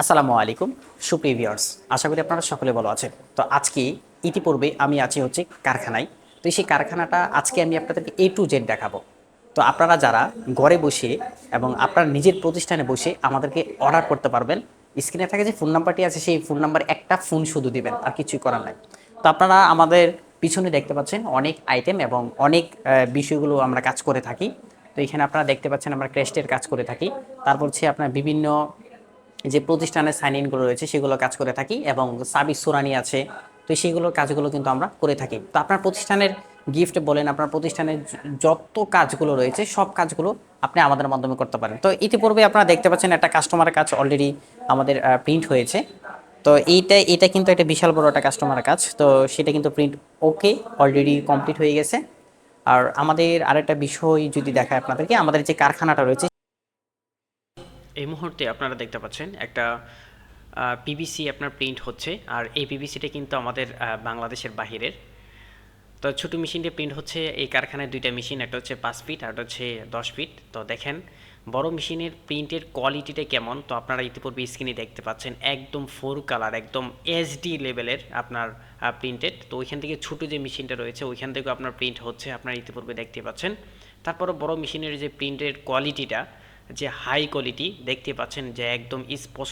আসসালামু আলাইকুম, সুপ্রিয় ভিউয়ার্স, আশা করি আপনারা সকলে ভালো আছেন। তো আজকে ইতিপূর্বে আমি আছি হচ্ছে কারখানায়। তো সেই কারখানাটা আজকে আমি আপনাদেরকে এ টু জেড দেখাবো। তো আপনারা যারা ঘরে বসে এবং আপনার নিজের প্রতিষ্ঠানে বসে আমাদেরকে অর্ডার করতে পারবেন স্ক্রিনে থাকে যে ফোন নাম্বারটি আছে, সেই ফোন নাম্বার একটা ফোন শুধু দিবেন, আর কিছুই করার নাই। তো আপনারা আমাদের পিছনে দেখতে পাচ্ছেন অনেক আইটেম এবং অনেক বিষয়গুলো আমরা কাজ করে থাকি। তো এখানে আপনারা দেখতে পাচ্ছেন আমরা ক্রেস্টের কাজ করে থাকি। তারপর হচ্ছে আপনার বিভিন্ন যে প্রতিষ্ঠানের সাইন ইনগুলো রয়েছে, সেগুলো কাজ করে থাকি এবং সাবিস সুরানি আছে, তো সেগুলোর কাজগুলো কিন্তু আমরা করে থাকি। তো আপনার প্রতিষ্ঠানের গিফট বলেন, আপনার প্রতিষ্ঠানের যত কাজগুলো রয়েছে, সব কাজগুলো আপনি আমাদের মাধ্যমে করতে পারেন। তো ইতিপূর্বে আপনারা দেখতে পাচ্ছেন একটা কাস্টমারের কাজ অলরেডি আমাদের প্রিন্ট হয়েছে। তো এইটা এটা কিন্তু একটা বিশাল বড় একটা কাস্টমারের কাজ। তো সেটা কিন্তু প্রিন্ট ওকে অলরেডি কমপ্লিট হয়ে গেছে। আর আমাদের আরেকটা বিষয় যদি দেখায় আপনাদেরকে, আমাদের যে কারখানাটা রয়েছে এই মুহূর্তে আপনারা দেখতে পাচ্ছেন একটা পিবিসি আপনার প্রিন্ট হচ্ছে। আর এই পিবিসিটা কিন্তু আমাদের বাংলাদেশের বাহিরের। তো ছোট মেশিনটা প্রিন্ট হচ্ছে, এই কারখানায় দুইটা মেশিন একটা হচ্ছে পাঁচ ফিট আর একটা হচ্ছে দশ ফিট তো দেখেন, বড় মেশিনের প্রিন্টের কোয়ালিটিটা কেমন? তো আপনারা ইতিপূর্বে স্ক্রিনে দেখতে পাচ্ছেন, একদম ফোর কালার একদম এইচডি লেভেলের আপনার প্রিন্টেড তো ওইখান থেকে ছোট যে মেশিনটা রয়েছে, ওইখান থেকেও আপনার প্রিন্ট হচ্ছে, আপনারা ইতিপূর্বে দেখতে পাচ্ছেন। তারপরে বড় মেশিনের যে প্রিন্টের কোয়ালিটিটা যে হাই কোয়ালিটি দেখতে পাচ্ছেন যে একদম স্পষ্ট